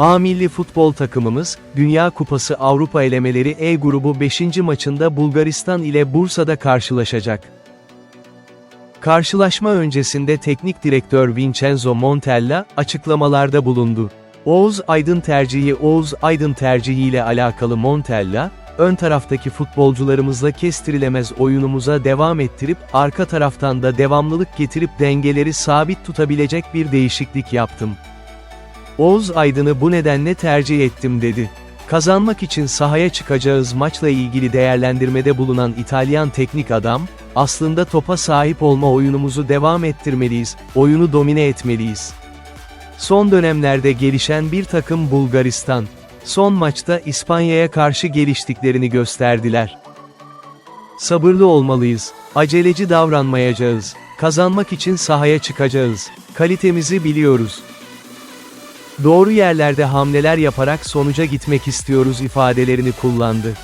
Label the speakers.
Speaker 1: A milli futbol takımımız, Dünya Kupası Avrupa elemeleri E grubu 5. maçında Bulgaristan ile Bursa'da karşılaşacak. Karşılaşma öncesinde teknik direktör Vincenzo Montella, açıklamalarda bulundu. Oğuz Aydın tercihi Oğuz Aydın tercihiyle alakalı Montella, ön taraftaki futbolcularımızla kestirilemez oyunumuza devam ettirip, arka taraftan da devamlılık getirip dengeleri sabit tutabilecek bir değişiklik yaptım. Oğuz Aydın'ı bu nedenle tercih ettim dedi. Kazanmak için sahaya çıkacağız maçla ilgili değerlendirmede bulunan İtalyan teknik adam, aslında topa sahip olma oyunumuzu devam ettirmeliyiz, oyunu domine etmeliyiz. Son dönemlerde gelişen bir takım Bulgaristan, son maçta İspanya'ya karşı geliştiklerini gösterdiler. Sabırlı olmalıyız, aceleci davranmayacağız, kazanmak için sahaya çıkacağız, kalitemizi biliyoruz. Doğru yerlerde hamleler yaparak sonuca gitmek istiyoruz ifadelerini kullandı.